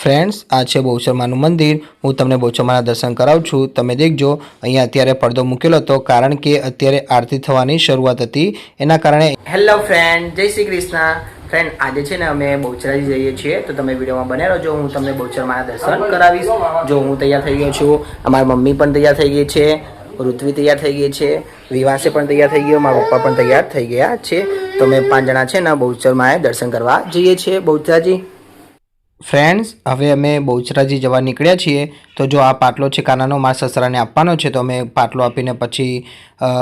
Friends આ છે બહુચરમાનું મંદિર. હું તમને બહુચરમાના દર્શન કરાવું છું. તમે દેખજો. અહીંયા અત્યારે પડદો મૂકેલો હતો, કારણ કે અત્યારે આરતી થવાની શરૂઆત હતી. એના કારણે હેલો ફ્રેન્ડ જય શ્રી કૃષ્ણ. ફ્રેન્ડ આજે છે ને અમે બહુચરાજી જઈએ છીએ. તો તમે વિડીયોમાં બને રહેજો. હું તમને બહુચરમાના દર્શન કરાવીશ. જો હું તૈયાર થઈ ગયો છું, અમારી મમ્મી પણ તૈયાર થઈ ગઈ છે, ઋત્વી તૈયાર થઈ ગઈ છે વિવાસે પણ તૈયાર થઈ ગયો, મારા પપ્પા પણ તૈયાર થઈ ગયા છે. તો અમે પાંચ જણા છે ને બહુચરમાએ દર્શન કરવા જઈએ છીએ. બહુચરાજી. ફ્રેન્ડ્સ હવે અમે બહુચરાજી જવા નીકળ્યા છીએ. તો જો આ પાટલો છે કાનાનો મારા સસરાને આપવાનો છે, તો અમે પાટલો આપીને પછી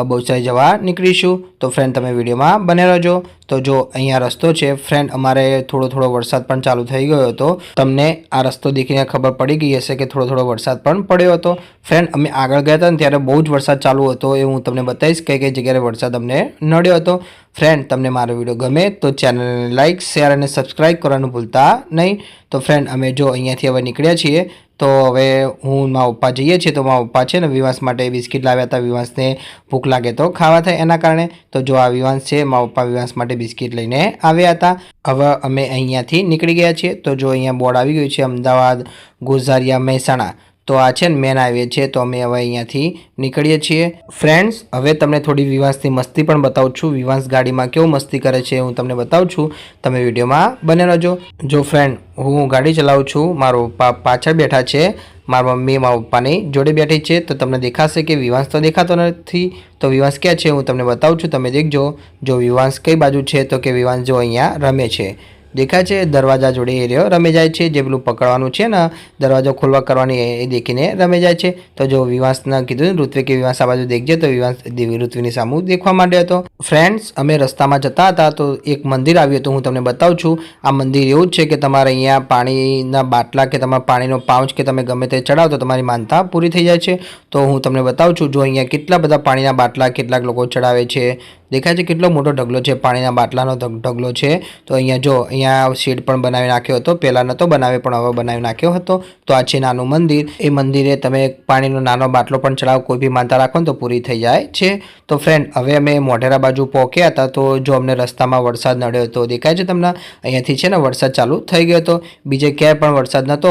બહુચરાજી જવા નીકળીશું. તો ફ્રેન્ડ તમે વિડીયોમાં બને રહેજો. તો જો અહીંયા રસ્તો છે ફ્રેન્ડ અમારે થોડો થોડો વરસાદ પણ ચાલુ થઈ ગયો હતો. તમને આ રસ્તો દેખીને ખબર પડી ગઈ હશે કે થોડો થોડો વરસાદ પણ પડ્યો હતો. ફ્રેન્ડ અમે આગળ ગયા હતા ને ત્યારે બહુ જ વરસાદ ચાલુ હતો એ હું તમને બતાવીશ કઈ કઈ જગ્યાએ વરસાદ અમને નડ્યો હતો. ફ્રેન્ડ તમને મારો વીડિયો ગમે તો ચેનલને લાઇક શેર અને સબસ્ક્રાઈબ કરવાનું ભૂલતા નહીં. તો ફ્રેન્ડ અમે જો અહીંયાથી હવે નીકળ્યા છીએ, તો હવે હું મારા પપ્પા જઈએ છીએ, તો મારા પપ્પા છે ને વિવાસ માટે બિસ્કિટ લાવ્યા હતા. વિવાસને ભૂખ લાગે તો ખાવા થાય એના કારણે. તો જો આ વિવાસ છે, મારા પપ્પા વિવાસ માટે બિસ્કિટ લઈને આવ્યા હતા. હવે અમે અહીંયાથી નીકળી ગયા છીએ. તો જો અહીંયા બોર્ડ આવી ગયું છે, અમદાવાદ ગોઝારિયા મહેસાણા. તો આ છે ને મેન હાઈવે છે, તો અમે હવે અહીંયાથી નીકળીએ છીએ. ફ્રેન્ડ્સ હવે તમને થોડી વિવાસની મસ્તી પણ બતાવું છું. વિવાંશ ગાડીમાં કેવું મસ્તી કરે છે હું તમને બતાવું છું. તમે વિડીયોમાં બને રહેજો. જો ફ્રેન્ડ હું ગાડી ચલાવું છું, મારો પાછળ બેઠા છે, મારા મમ્મી, મારા પપ્પાની જોડે બેઠી છે, તો તમને દેખાશે કે વિવાંશ તો દેખાતો નથી. તો વિવાંશ ક્યાં છે હું તમને બતાવું છું. તમે દેખજો. જો વિવાંશ કઈ બાજુ છે તો કે વિવાંશ જો અહીંયા રમે છે. દેખાય છે, દરવાજા જોડે એ રહ્યો, રમે જાય છે, જે પેલું પકડવાનું છે ને, દરવાજો ખોલવા કરવાની એ- દેખીને રમે જાય છે. તો જો વિવાસના કીધું ઋત્વે કે વિવાસ આ બાજુ દેખજે, તો વિવાસ ઋત્વીની સામું દેખવા માંડ્યો હતો. ફ્રેન્ડ્સ, અમે રસ્તામાં જતા હતા, તો એક મંદિર આવ્યું હતું, હું તમને બતાવું છું. આ મંદિર એવું જ છે કે તમારે અહીંયા પાણીના બાટલા કે તમારા પાણીનો પાઉચ કે તમે ગમે તે ચડાવો, તો તમારી માનતા પૂરી થઈ જાય છે. તો હું તમને બતાવું છું, જો અહીંયા કેટલા બધા પાણીના બાટલા, કેટલાક લોકો ચડાવે છે દેખાય છે કેટલો મોટો ઢગલો છે, પાણીના બાટલાનો ઢગલો છે. તો અહીંયા જો, અહીંયા શેડ પણ બનાવી નાખ્યો હતો પહેલાં નહોતો બનાવે પણ હવે બનાવી નાખ્યો હતો. તો આ છે નાનું મંદિર. એ મંદિરે તમે પાણીનો નાનો બાટલો પણ ચડાવો, કોઈ બી માનતા રાખો તો પૂરી થઈ જાય છે. તો ફ્રેન્ડ હવે અમે મોઢેરા બાજુ પહોંચ્યા હતા, તો જો અમને રસ્તામાં વરસાદ નડ્યો હતો દેખાય છે તમને? અહીંયાથી છે ને વરસાદ ચાલુ થઈ ગયો હતો. બીજે ક્યાંય પણ વરસાદ નહોતો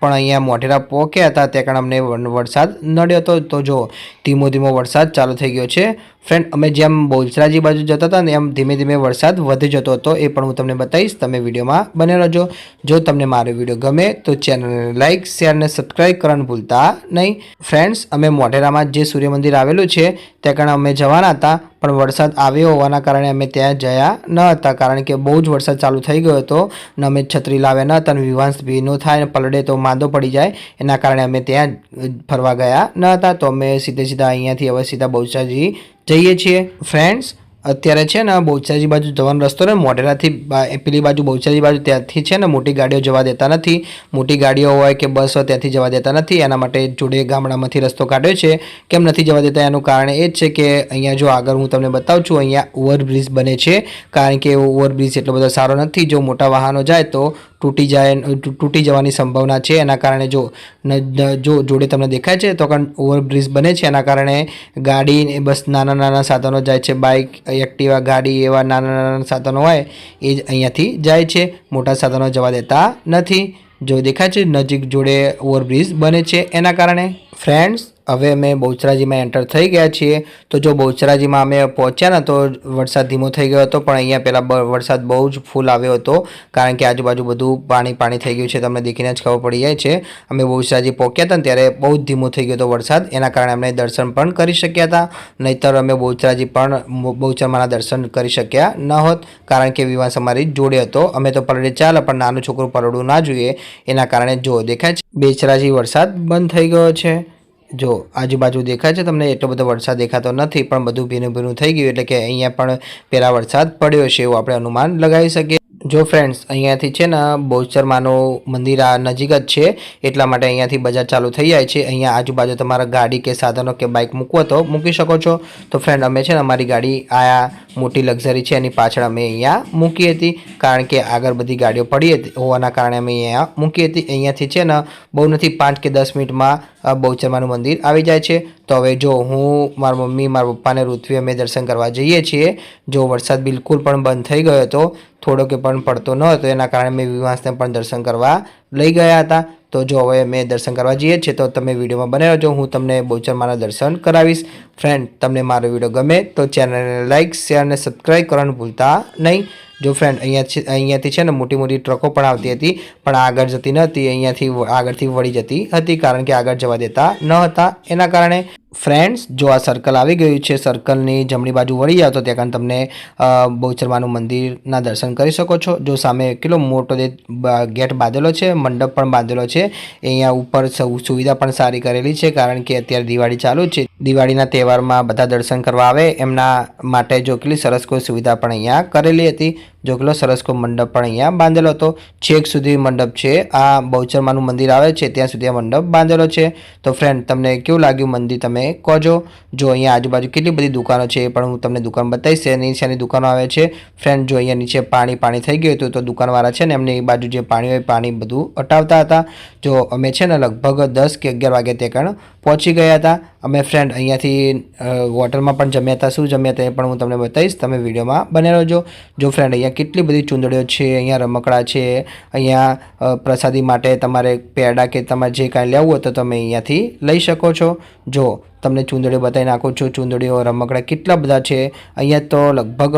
પણ અહીંયા મોઢેરા પહોંચ્યા હતા, ત્યાં કારણે અમને વરસાદ નડ્યો હતો. તો જો ધીમો ધીમો વરસાદ ચાલુ થઈ ગયો છે. ફ્રેન્ડ અમે જેમ બોલસરાજી બાજુ જતા હતા ને એમ ધીમે ધીમે વરસાદ વધી જતો હતો, એ પણ હું તમને બતાવીશ. તમે વિડીયોમાં બને રહેજો. જો તમને મારો વીડિયો ગમે તો ચેનલને લાઇક શેર અને સબસ્ક્રાઇબ કરવાનું ભૂલતા નહીં. ફ્રેન્ડ્સ અમે મોઢેરામાં જે સૂર્ય મંદિર આવેલું છે, ત્યાં કારણે અમે જવાના હતા, પણ વરસાદ આવ્યો હોવાના કારણે અમે ત્યાં જયા ન હતા, કારણ કે બહુ જ વરસાદ ચાલુ થઈ ગયો હતો ને અમે છત્રી લાવ્યા ન હતા અને વિવાંશ ભીનો થાય ને પલડે તો માંદો પડી જાય, એના કારણે અમે ત્યાં ફરવા ગયા ન હતા. તો અમે સીધે સીધા અહીંયાથી હવે સીધા બહુચરાજી જઈએ છીએ. ફ્રેન્ડ્સ અત્યારે છે ને બહુચરાજી બાજુ જવાનો રસ્તો ને મોઢેરાથી પેલી બાજુ બહુચરાજી બાજુ ત્યાંથી છે ને મોટી ગાડીઓ જવા દેતા નથી. મોટી ગાડીઓ હોય કે બસ હોય ત્યાંથી જવા દેતા નથી. એના માટે જોડે ગામડામાંથી રસ્તો કાઢ્યો છે. કેમ નથી જવા દેતા? એનું કારણ એ જ છે કે અહીંયા જો આગળ હું તમને બતાવું છું, અહીંયા ઓવરબ્રિજ બને છે. કારણ કે ઓવરબ્રિજ એટલો બધો સારો નથી. જો મોટા વાહનો જાય તો તૂટી જાય તૂટી જવાની સંભાવના છે. એના કારણે જો જો જોડે તમને દેખાય છે, તો કારણ ઓવરબ્રિજ બને છે. એના કારણે ગાડી બસ નાના નાના સાધનો જાય છે. બાઇક, એક્ટિવા ગાડી એવા નાના નાના સાધનો હોય, એ જ અહીંયાથી જાય છે. મોટા સાધનો જવા દેતા નથી. જો દેખાય છે, નજીક જોડે ઓવરબ્રિજ બને છે. એના કારણે ફ્રેન્ડ્સ હવે અમે બહુચરાજીમાં એન્ટર થઈ ગયા છીએ. તો જો બહુચરાજીમાં અમે પહોંચ્યા ને તો વરસાદ ધીમો થઈ ગયો હતો, પણ અહીંયા પહેલાં વરસાદ બહુ જ ફૂલ આવ્યો હતો. કારણ કે આજુબાજુ બધું પાણી પાણી થઈ ગયું છે, તમને દેખીને જ ખબર પડી જાય છે. અમે બહુચરાજી પહોંચ્યા હતા ત્યારે બહુ જ ધીમો થઈ ગયો હતો વરસાદ. એના કારણે અમે દર્શન પણ કરી શક્યા હતા. નહીંતર અમે બહુચરાજી પણ બહુચરમાના દર્શન કરી શક્યા ન હોત. કારણ કે વિવાસ અમારી જોડે હતો. અમે તો પરડે ચાલે, પણ નાનું છોકરું પરડું ના જોઈએ. એના કારણે જો દેખાય છે બેચરાજી વરસાદ બંધ થઈ ગયો છે. જો આજુબાજુ દેખાય છે, તમને એટલો બધો વરસાદ દેખાતો નથી, પણ બધું ભીનું ભીનું થઈ ગયું, એટલે કે અહીંયા પણ પહેલાં વરસાદ પડ્યો છે એવું આપણે અનુમાન લગાવી શકીએ. જો ફ્રેન્ડ્સ અહીંયાથી છે ને બહુચરમાનું મંદિર આ નજીક જ છે, એટલા માટે અહીંયાથી બજાર ચાલુ થઈ જાય છે. અહીંયા આજુબાજુ તમારા ગાડી કે સાધનો કે બાઇક મૂકવો તો મૂકી શકો છો. તો ફ્રેન્ડ અમે છે ને અમારી ગાડી આ મોટી લક્ઝરી છે, એની પાછળ અમે અહીંયા મૂકી હતી. કારણ કે આગળ બધી ગાડીઓ પડી હતી, હોવાના કારણે અમે અહીંયા મૂકી હતી. અહીંયાથી છે ને બહુ નથી, પાંચ કે દસ મિનિટમાં બહુચરમાનું મંદિર આવી જાય છે. તો હવે જો હું, મારા મમ્મી, મારા પપ્પાને, ઋત્વી, અમે દર્શન કરવા જઈએ છીએ. જો વરસાદ બિલકુલ પણ બંધ થઈ ગયો હતો થોડો કે પણ પડતો ન હતો, એના કારણે મેં વિવાસને પણ દર્શન કરવા લઈ ગયા હતા. તો જો હવે મેં દર્શન કરવા જઈએ છીએ, તો તમે વિડીયોમાં બને રહેજો. હું તમને બોચરમાના દર્શન કરાવીશ. ફ્રેન્ડ તમને મારો વીડિયો ગમે તો ચેનલને લાઇક શેર અને સબસ્ક્રાઈબ કરવાનું ભૂલતા નહીં. જો ફ્રેન્ડ અહીંયાથી અહીંયાથી છે ને મોટી મોટી ટ્રકો પણ આવતી હતી, પણ આગળ જતી ન હતી, અહીંયાથી આગળથી વળી જતી હતી કારણ કે આગળ જવા દેતા ન હતા. એના કારણે ફ્રેન્ડ્સ જો આ સર્કલ આવી ગયું છે સર્કલની જમણી બાજુ વળી જાઓ તો ત્યાં તમને બહુચરમાનું મંદિરના દર્શન કરી શકો છો. જો સામે કેટલો મોટો ગેટ બાંધેલો છે, મંડપ પણ બાંધેલો છે અહીંયા ઉપર સૌ સુવિધા પણ સારી કરેલી છે, કારણ કે અત્યારે દિવાળી ચાલુ છે. દિવાળીના તહેવારમાં બધા દર્શન કરવા આવે, એમના માટે જો કેટલી સરસ કોઈ સુવિધા પણ અહીંયા કરેલી હતી. જો કેટલો સરસ કોઈ મંડપ પણ અહીંયા બાંધેલો હતો. છેક સુધી મંડપ છે. આ બહુચરમાનું મંદિર આવે છે. ત્યાં સુધી આ મંડપ બાંધેલો છે. તો ફ્રેન્ડ તમને કેવું લાગ્યું મંદિર તમે કહો જો અહીંયા આજુબાજુ કેટલી બધી દુકાનો છે એ પણ હું તમને દુકાન બતાવીશ. એની નીચેની દુકાનો આવે છે? ફ્રેન્ડ જો અહીંયા નીચે પાણી પાણી થઈ ગયું હતું તો દુકાનવાળા છે ને એમને એ બાજુ જે પાણી હોય પાણી બધું હટાવતા હતા. જો અમે છે ને લગભગ દસ કે અગિયાર વાગે તે કણ પહોંચી ગયા હતા. અમે ફ્રેન્ડ અહીંયાથી વોટરમાં પણ જમ્યા હતા. શું જમ્યા હતા એ પણ હું તમને બતાવીશ. તમે વિડીયોમાં બને રહેજો. જો ફ્રેન્ડ અહીંયા કેટલી બધી ચૂંદડીઓ છે, અહીંયા રમકડા છે, અહીંયા પ્રસાદી માટે તમારે પેડા કે તમારે જે કાંઈ લેવું હોય તો તમે અહીંયાથી લઈ શકો છો. જો તમને ચૂંદડીઓ બતાવી નાખું છું, ચૂંદડીઓ, રમકડા કેટલા બધા છે. અહીંયા તો લગભગ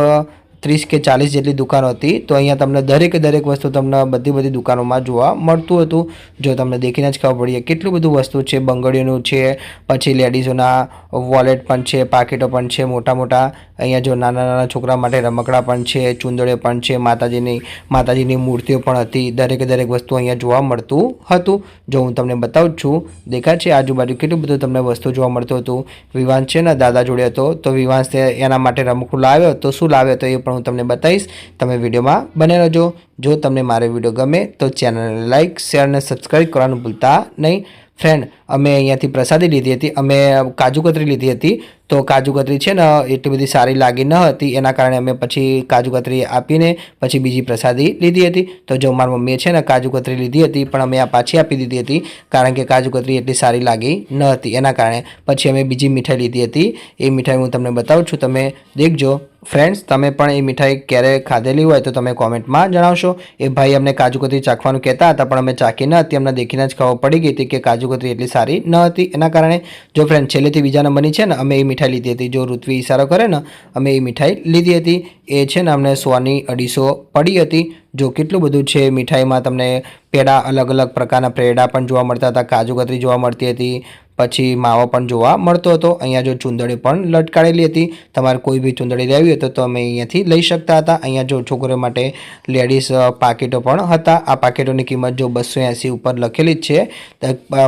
ત્રીસ કે ચાલીસ જેટલી દુકાનો હતી, તો અહીંયા તમને દરેકે દરેક વસ્તુ તમને બધી બધી દુકાનોમાં જોવા મળતું હતું. જો તમને દેખીને જ ખબર પડીએ કેટલું બધું વસ્તુ છે, બંગડીઓનું છે, પછી લેડીઝોના વોલેટ પણ છે, પાકીટો પણ છે, મોટા મોટા. અહીંયા જો નાના નાના છોકરા માટે રમકડા પણ છે, ચૂંદડીઓ પણ છે, માતાજીની માતાજીની મૂર્તિઓ પણ હતી. દરેકે દરેક વસ્તુ અહીંયા જોવા મળતું હતું. જો હું તમને બતાવું છું, દેખાય છે આજુબાજુ કેટલું બધું તમને વસ્તુ જોવા મળતું હતું. વિવાન છે ને, દાદા જોડે હતો, તો વિવાન તે એના માટે રમકડું લાવ્યો, તો શું લાવ્યો તો એ પણ હું તમને બતાવીશ. તમે વિડીયોમાં બને રહેજો. જો તમને મારો વીડિયો ગમે તો ચેનલને લાઇક શેર અને સબસ્ક્રાઈબ કરવાનું ભૂલતા નહીં. ફ્રેન્ડ, અમે અહીંયાથી પ્રસાદી લીધી હતી, અમે કાજુ કતરી લીધી હતી. તો કાજુ કતરી છે ને, એટલી બધી સારી લાગી ન હતી, એના કારણે અમે પછી કાજુ કતરી આપીને પછી બીજી પ્રસાદી લીધી હતી. તો જો મારી મમ્મીએ છે ને કાજુ કતરી લીધી હતી, પણ અમે આ પાછી આપી દીધી હતી, કારણ કે કાજુ કતરી એટલી સારી લાગી ન હતી. એના કારણે પછી અમે બીજી મીઠાઈ લીધી હતી. એ મીઠાઈ હું તમને બતાવું છું, તમે દેખજો. ફ્રેન્ડ્સ, તમે પણ એ મીઠાઈ ક્યારે ખાધેલી હોય તો તમે કોમેન્ટમાં જણાવશો. એ ભાઈ અમને કાજુ કતરી ચાખવાનું કહેતા હતા, પણ અમે ચાખી ન હતી. અમને દેખીને જ ખબર પડી ગઈ હતી કે કાજુ કતરી એટલી સારી ન હતી. એના કારણે જો ફ્રેન્ડ છેલ્લેથી બીજા નંબરની છે ને, અમે એ મીઠાઈ લીધી હતી. જો ઋત્વી ઈશારો કરે ને, અમે એ મીઠાઈ લીધી હતી. એ છે ને, અમને સોની અઢીસો પડી હતી. જો કેટલું બધું છે મીઠાઈમાં, તમને પેડા અલગ અલગ પ્રકારના પેડા પણ જોવા મળતા હતા. કાજુ કતરી જોવા મળતી હતી. પછી માવો પણ જોવા મળતો હતો. અહીંયા જો ચૂંદડી પણ લટકાડેલી હતી. તમારે કોઈ બી ચૂંદડી લેવી હોય તો તમે અહીંયાથી લઈ શકતા હતા. અહીંયા જો છોકરીઓ માટે લેડીઝ પાકીટો પણ હતા. આ પાકીટોની કિંમત જો બસો એંસી ઉપર લખેલી જ છે.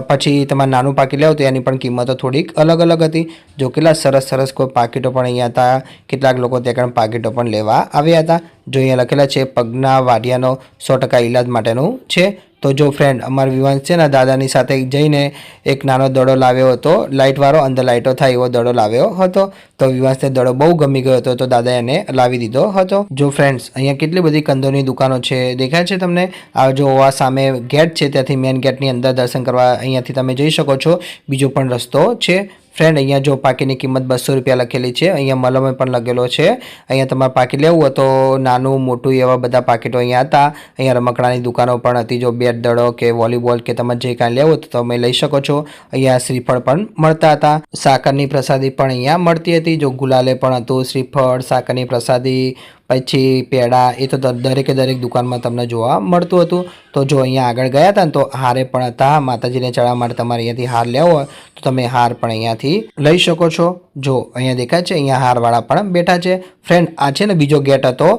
પછી તમારે નાનું પાકીટ લેવું તો એની પણ કિંમતો થોડીક અલગ અલગ હતી. જો કેટલા સરસ સરસ કોઈ પાકીટો પણ અહીંયા હતા. કેટલાક લોકો ત્યાં આગળ પાકીટો પણ લેવા આવ્યા હતા. જો અહીંયા લખેલા છે, પગના વાડિયાનો સો ટકા ઈલાજ માટેનું છે. તો જો ફ્રેન્ડ અમાર વિવાન છે ને, દાદાની સાથે જઈને એક નાનો દડો લાવ્યો હતો. લાઇટવાળો અંદર લાઇટો થાય એવો દડો લાવ્યો હતો. તો વિવાંશને દડો બહુ ગમી ગયો હતો, તો દાદા એને લાવી દીધો હતો. જો ફ્રેન્ડ્સ અહીંયા કેટલી બધી કંદોની દુકાનો છે, દેખાય છે તમને? આ જો આ સામે ગેટ છે, ત્યાંથી મેઇન ગેટની અંદર દર્શન કરવા અહીંયાથી તમે જઈ શકો છો. બીજો પણ રસ્તો છે. ફ્રેન્ડ અહીંયા જો પાકીટની કિંમત બસો રૂપિયા લખેલી છે, અહીંયા મલમે પણ લખેલો છે. અહીંયા તમારે પાકીટ લેવું હોય તો નાનું, મોટું એવા બધા પાકીટો અહીંયા હતા. અહીંયા રમકડાની દુકાનો પણ હતી, જો બેટ, દડો કે વોલીબોલ કે તમારે જે કાંઈ લેવું તો તમે લઈ શકો છો. અહીંયા શ્રીફળ પણ મળતા હતા. સાકરની પ્રસાદી પણ અહીંયા મળતી હતી, જો ગુલાલે પણ હતું શ્રીફળ, સાકરની પ્રસાદી પછી પેડા એ તો દરેકે દરેક દુકાનમાં તમને જોવા મળતું હતું. તો જો અહીંયા આગળ ગયા હતા ને તો હારે પણ હતા. માતાજીને ચડાવવા માટે તમારે અહીંયાથી હાર લેવો હોય તો તમે હાર પણ અહીંયાથી લઈ શકો છો. જો અહીંયા દેખાય છે, અહીંયા હારવાળા પણ બેઠા છે. ફ્રેન્ડ આ છે ને બીજો ગેટ હતો.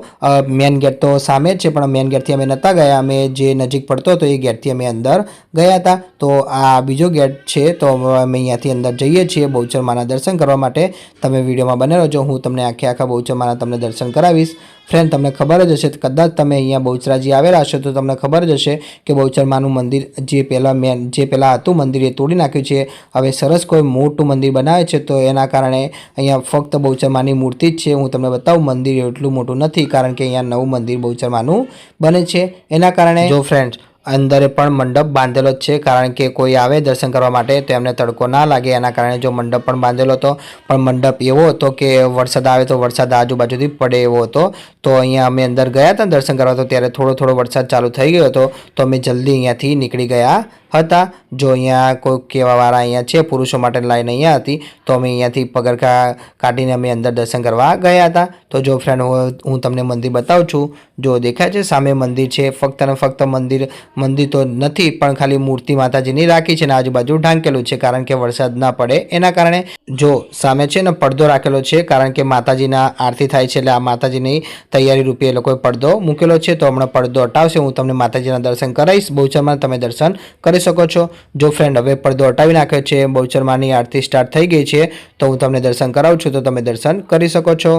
મેન ગેટ તો સામે જ છે, પણ મેન ગેટથી અમે નહોતા ગયા. અમે જે નજીક પડતો હતો, એ ગેટથી અમે અંદર ગયા હતા તો આ બીજો ગેટ છે, તો અમે અહીંયાથી અંદર જઈએ છીએ બહુચર માના દર્શન કરવા માટે. તમે વિડીયોમાં બને રહેજો. હું તમને આખે આખા બહુચર માના તમને દર્શન કરાવીશ. ફ્રેન્ડ, તમને ખબર જ હશે, કદાચ તમે અહીંયા બહુચરાજી આવેલા હશો, તો તમને ખબર જ હશે કે બહુચર માનું મંદિર જે પહેલાં મેન, જે પહેલાં હતું મંદિર, એ તોડી નાખ્યું છે. હવે સરસ કોઈ મોટું મંદિર બનાવે છે, તો એના કારણે અહીંયા ફક્ત બહુચરમાની મૂર્તિ જ છે. હું તમને બતાવું, મંદિર એટલું મોટું નથી, કારણ કે અહીંયા નવું મંદિર બહુચર માનું બને છે. એના કારણે જો ફ્રેન્ડ્સ અંદરે પણ મંડપ બાંધેલો જ છે, કારણ કે કોઈ આવે દર્શન કરવા માટે તો એમને તડકો ના લાગે. એના કારણે જો મંડપ પણ બાંધેલો હતો, પણ મંડપ એવો હતો કે વરસાદ આવે તો વરસાદ આજુબાજુથી પડે એવો હતો. તો અહીંયા અમે અંદર ગયા હતા, દર્શન કરવા, તો ત્યારે થોડો થોડો વરસાદ ચાલુ થઈ ગયો હતો. તો અમે જલ્દી અહીંયાથી નીકળી ગયા હતા. જો અહીંયા કોઈ કહેવાવાળા અહીંયા છે, પુરુષો માટે લાઈન અહીંયા હતી, તો અમે અહીંયાથી પગરખા કાઢીને અમે અંદર દર્શન કરવા ગયા હતા. તો જો ફ્રેન્ડ હું તમને મંદિર બતાવું છું. જો દેખાય છે, સામે મંદિર છે. ફક્ત ને ફક્ત મંદિર મંદિર તો નથી, પણ ખાલી મૂર્તિ માતાજીની રાખી છે ને આજુબાજુ ઢાંકેલું છે, કારણ કે વરસાદ ના પડે એના કારણે. જો સામે છે ને પડદો રાખેલો છે, કારણ કે માતાજીના આરતી થાય છે, એટલે આ માતાજીની તૈયારી રૂપે એ લોકોએ પડદો મૂકેલો છે. તો હમણાં પડદો હટાવશે, હું તમને માતાજીના દર્શન કરાવીશ. બહુચરમાં તમે દર્શન કરી શકો છો. જો ફ્રેન્ડ હવે પડદો હટાવી નાખ્યો છે, બહુચરમાની આરતી સ્ટાર્ટ થઈ ગઈ છે, તો હું તમને દર્શન કરાવું છું, તો તમે દર્શન કરી શકો છો.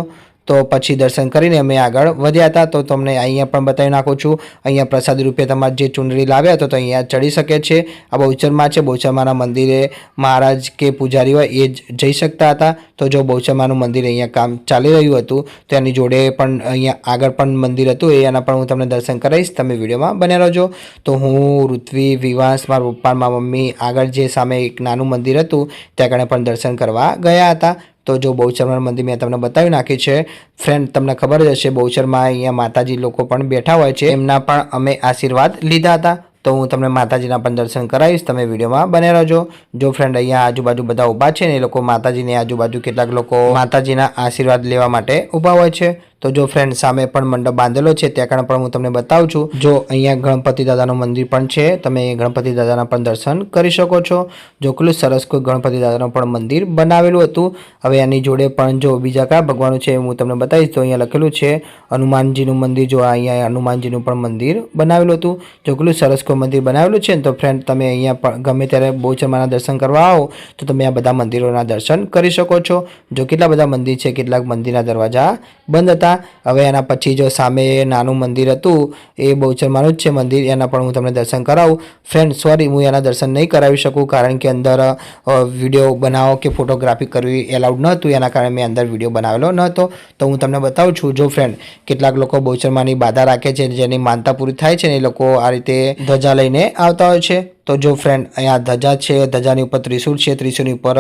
તો પછી દર્શન કરીને અમે આગળ વધ્યા હતા. તો તમને અહીંયા પણ બતાવી નાખું છું. અહીંયા પ્રસાદી રૂપે તમારે જે ચૂંટણી લાવ્યા હતો તો અહીંયા ચડી શકે છે. આ બહુચરમાં છે. બહુચરમાના મંદિરે મહારાજ કે પૂજારી હોય એ જ જઈ શકતા હતા. તો જો બહુચરમાનું મંદિર અહીંયા કામ ચાલી રહ્યું હતું, તો એની જોડે પણ અહીંયા આગળ પણ મંદિર હતું. એના પણ હું તમને દર્શન કરાવીશ. તમે વિડીયોમાં બન્યા રહેજો. તો હું ઋત્વી વિવાસ મારા પપ્પા મમ્મી આગળ જે સામે એક નાનું મંદિર હતું, ત્યાં કણે પણ દર્શન કરવા ગયા હતા. તો જો બહુચરમાનું મંદિર મેં તમને બતાવી નાખ્યું છે. ફ્રેન્ડ તમને ખબર જ હશે બહુચરમાં અહીંયા માતાજી લોકો પણ બેઠા હોય છે. એમના પણ અમે આશીર્વાદ લીધા હતા. તો હું તમને માતાજીના પણ દર્શન કરાવીશ. તમે વિડીયોમાં બને રહેજો. જો ફ્રેન્ડ અહીંયા આજુબાજુ બધા ઊભા છે ને એ લોકો માતાજીની આજુબાજુ કેટલાક લોકો માતાજીના આશીર્વાદ લેવા માટે ઊભા હોય છે. તો જો ફ્રેન્ડ સામે પણ મંડપ બાંધેલો છે, ત્યાં કારણ પણ હું તમને બતાવું છું. જો અહીંયા ગણપતિ દાદાનું મંદિર પણ છે, તમે ગણપતિ દાદાના પણ દર્શન કરી શકો છો. જો કેટલું સરસ કોઈ ગણપતિ દાદાનું પણ મંદિર બનાવેલું હતું. હવે એની જોડે પણ જો બીજા કયા ભગવાનો છે હું તમને બતાવીશ. તો અહીંયા લખેલું છે, હનુમાનજીનું મંદિર જો અહીંયા હનુમાનજીનું પણ મંદિર બનાવેલું હતું. જો કેટલું સરસ કોઈ મંદિર બનાવેલું છે ને તો ફ્રેન્ડ તમે અહીંયા પણ ગમે ત્યારે બહુચરમાના દર્શન કરવા આવો, તો તમે આ બધા મંદિરોના દર્શન કરી શકો છો. જો કેટલા બધા મંદિર છે, કેટલાક મંદિરના દરવાજા બંધ હતા. હવે એના પછી જો સામે નાનું મંદિર હતું, એ બહુચરમાનું જ છે મંદિર, એના પણ હું તમને દર્શન કરાવું. ફ્રેન્ડ સોરી હું એના દર્શન નહીં કરાવી શકું, કારણ કે અંદર વીડિયો બનાવો કે ફોટોગ્રાફી કરવી એલાઉડ ન હતું એના કારણે મેં અંદર વીડિયો બનાવેલો ન હતો તો હું તમને બતાવું છું, જો ફ્રેન્ડ કેટલાક લોકો બહુચરમાની બાધા રાખે છે, જેની માનતા પૂરી થાય છે ને એ લોકો આ રીતે ધજા લઈને આવતા હોય છે. તો જો ફ્રેન્ડ અહીંયા ધજા છે, ધજાની ઉપર ત્રિશૂળ છે ત્રિશુલની ઉપર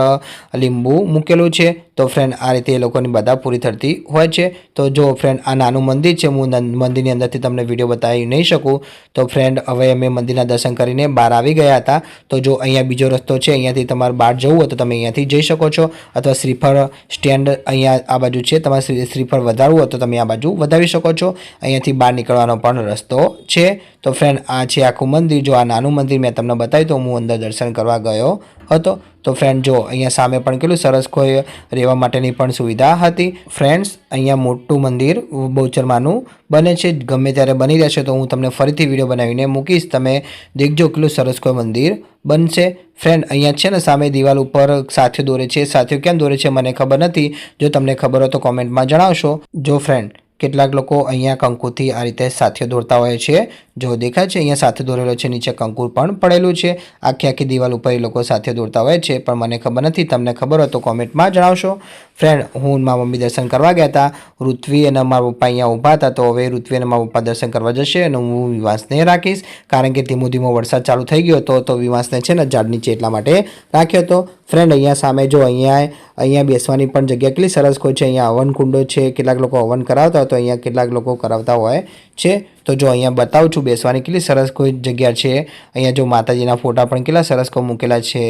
લીંબુ મૂકેલું છે, તો ફ્રેન્ડ આ રીતે એ લોકોની બધા પૂરી થતી હોય છે. તો જો ફ્રેન્ડ આ નાનું મંદિર છે, હું મંદિરની અંદરથી તમને વીડિયો બતાવી નહીં શકું, તો ફ્રેન્ડ હવે અમે મંદિરના દર્શન કરીને બહાર આવી ગયા હતા. તો જો અહીંયા બીજો રસ્તો છે, અહીંયાથી તમારે બહાર જવું હોય તો તમે અહીંયાથી જઈ શકો છો. અથવા શ્રીફળ સ્ટેન્ડ અહીંયા આ બાજુ છે, તમારે શ્રીફળ વધારવું હોય તો તમે આ બાજુ વધારી શકો છો. અહીંયાથી બહાર નીકળવાનો પણ રસ્તો છે. તો ફ્રેન્ડ આ છે આખું મંદિર. જો આ નાનું મંદિર મેં તમને બતાવ્યું તો હું અંદર દર્શન કરવા ગયો હતો. તો ફ્રેન્ડ જો, અહીંયા સામે પણ કેટલું સરસ કોઈ રહેવા માટેની પણ સુવિધા હતી. ફ્રેન્ડ્સ અહીંયા મોટું મંદિર બહુચરમાનું બને છે. ગમે ત્યારે બની રહેશે તો હું તમને ફરીથી વીડિયો બનાવીને મૂકીશ. તમે દેખજો કેટલું સરસ કોઈ મંદિર બનશે. ફ્રેન્ડ અહીંયા છે ને સામે દિવાલ ઉપર સાથીઓ દોરે છે. સાથીઓ કેમ દોરે છે મને ખબર નથી. જો તમને ખબર હોય તો કોમેન્ટમાં જણાવશો. જો ફ્રેન્ડ કેટલાક લોકો અહીંયા કંકુથી આ રીતે સાથીઓ દોરતા હોય છે. જો દેખાય છે, અહીંયા સાથે દોરેલો છે, નીચે કંકુર પણ પડેલું છે. આખી આખી દિવાલ ઉપર એ લોકો સાથે દોરતા હોય છે, પણ મને ખબર નથી, તમને ખબર હોય તો કોમેન્ટમાં જણાવશો. ફ્રેન્ડ હું મારા મમ્મી દર્શન કરવા ગયા હતા. ઋત્વી અને મારા પપ્પા અહીંયા ઊભા હતા, તો હવે ઋત્વી અને મારા પપ્પા દર્શન કરવા જશે અને હું વિવાસને રાખીશ. કારણ કે ધીમો ધીમો વરસાદ ચાલુ થઈ ગયો હતો, તો વિવાસને છે ને ઝાડ નીચે એટલા માટે રાખ્યો હતો. ફ્રેન્ડ અહીંયા સામે જો અહીંયા અહીંયા બેસવાની પણ જગ્યા કેટલી સરસ કોઈ છે. અહીંયા હવન કુંડો છે, કેટલાક લોકો હવન કરાવતા હોય, તો અહીંયા કેટલાક લોકો કરાવતા હોય છે. તો જો અહીંયા બતાવું છું બેસવાની કેટલી સરસ કોઈ જગ્યા છે? અહીંયા જો માતાજીના ફોટા પણ કેટલા સરસ કોઈ મૂકેલા છે.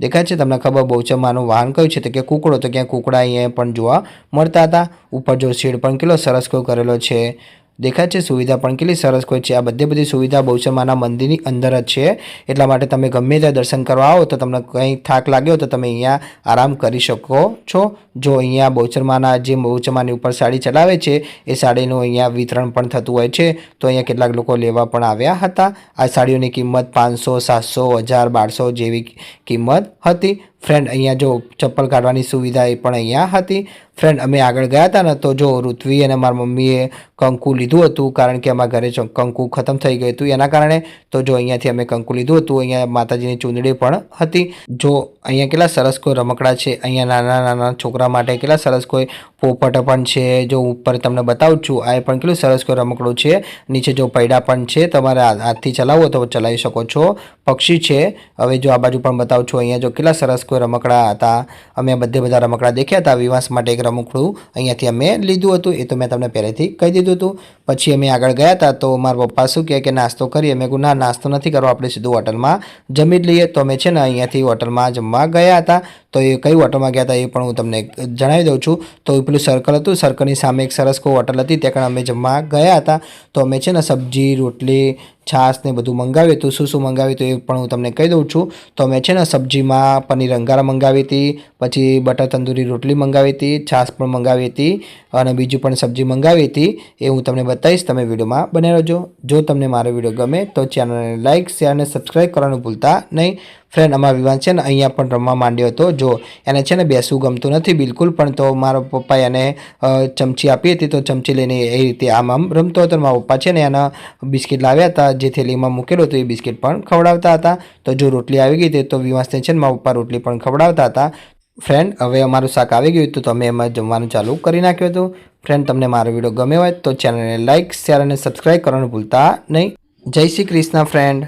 દેખાય છે તમને ખબર બહુચરમાનું વાહન કયું છે? તો કે કુકડો. તો ક્યાં કુકડા અહીંયા પણ જોવા મળતા હતા. ઉપર જો શેડ પણ કેટલો સરસ કોઈ કરેલો છે. દેખાય છે સુવિધા પણ કેટલી સરસ કોઈ છે. આ બધી બધી સુવિધા બહુચરમાના મંદિરની અંદર જ છે. એટલા માટે તમે ગમે ત્યાં દર્શન કરવા આવો તો તમને કંઈ થાક લાગ્યો તો તમે અહીંયા આરામ કરી શકો છો. જો અહીંયા બહુચરમાના જે બહુચરમાની ઉપર સાડી ચડાવે છે, એ સાડીનું અહીંયા વિતરણ પણ થતું હોય છે. તો અહીંયા કેટલાક લોકો લેવા પણ આવ્યા હતા. આ સાડીઓની કિંમત પાંચસો, સાતસો, હજાર, બારસો જેવી કિંમત હતી. ફ્રેન્ડ અહીંયા જો ચપ્પલ કાઢવાની સુવિધા એ પણ અહીંયા હતી. ફ્રેન્ડ, અમે આગળ ગયા હતા ને, તો જો ઋત્વી અને મારા મમ્મીએ કંકુ લીધું હતું, કારણ કે અમારા ઘરે કંકુ ખતમ થઈ ગયું હતું. એના કારણે તો જો અહીંયાથી અમે કંકુ લીધું હતું, અહીંયા માતાજીની ચૂંદડી પણ હતી. જો અહીંયા કેટલા સરસ કોઈ રમકડા છે, અહીંયા નાના નાના છોકરા માટે કેટલા સરસ કોઈ પોપટ પણ છે, જો ઉપર તમને બતાવું છું, આ પણ કેટલું સરસ કોઈ રમકડું છે. નીચે જો પૈડા પણ છે, તમારે હાથથી ચલાવો તો ચલાવી શકો છો. પક્ષી છે, હવે જો આ બાજુ પણ બતાવું છું, અહીંયા જો કેટલા સરસ કોઈ રમકડા હતા. અમે બધે બધા રમકડા દેખ્યા હતા. વિવાસ માટે એક રમકડું અહીંયાથી અમે લીધું હતું. એ તો મેં તમને પહેલેથી કહી દીધું હતું. પછી અમે આગળ ગયા હતા તો મારા પપ્પા શું કહે કે નાસ્તો કરીએ? મેં ગુના નાસ્તો નથી કરવો. આપણે સીધું હોટલમાં જમી જ લઈએ. તો અમે છે ને અહીંયાથી હોટલમાં જમવા ગયા હતા. તો એ કઈ હોટલમાં ગયા હતા એ પણ હું તમને જણાવી દઉં છું. તો પેલું સર્કલ હતું. સર્કલની સામે એક સરસ કોઈ હોટલ હતી. ત્યાં અમે જમવા ગયા હતા. તો અમે છે ને સબ્જી, રોટલી છાશ ને બધું મંગાવ્યું હતું. શું શું મંગાવ્યું હતું એ પણ હું તમને કહી દઉં છું. તો મેં છે ને સબ્જીમાં પનીર અંગારા મંગાવી હતી, પછી બટર તંદૂરી રોટલી મંગાવી હતી, છાશ પણ મંગાવી હતી અને બીજું પણ સબ્જી મંગાવી હતી એ હું તમને બતાવીશ. તમે વિડીયોમાં બને રહેજો. જો તમને મારો વીડિયો ગમે તો ચેનલને લાઇક શેર અને સબસ્ક્રાઈબ કરવાનું ભૂલતા નહીં. ફ્રેન્ડ, અમારા વિવાન છે ને અહીંયા પણ રમવા માંડ્યો હતો. જો એને છે ને બેસવું ગમતું નથી બિલકુલ, પણ તો મારા પપ્પા એને ચમચી આપી હતી. તો ચમચી લઈને એ રીતે આમ આમ રમતો હતો મારા પપ્પા છે ને એના બિસ્કિટ લાવ્યા હતા. જે થેલીમાં મૂકેલું હતું એ બિસ્કિટ પણ ખવડાવતા હતા. તો જો રોટલી આવી ગઈ હતી તો વિમા સ્ટેશનમાં ઉપર રોટલી પણ ખવડાવતા હતા. ફ્રેન્ડ, હવે અમારું શાક આવી ગયું તો અમે એમાં જમવાનું ચાલુ કરી નાખ્યું હતું. ફ્રેન્ડ, તમને મારો વીડિયો ગમ્યો હોય તો ચેનલને લાઇક શેર અને સબસ્ક્રાઈબ કરવાનું ભૂલતા નહીં. જય શ્રી કૃષ્ણ, ફ્રેન્ડ.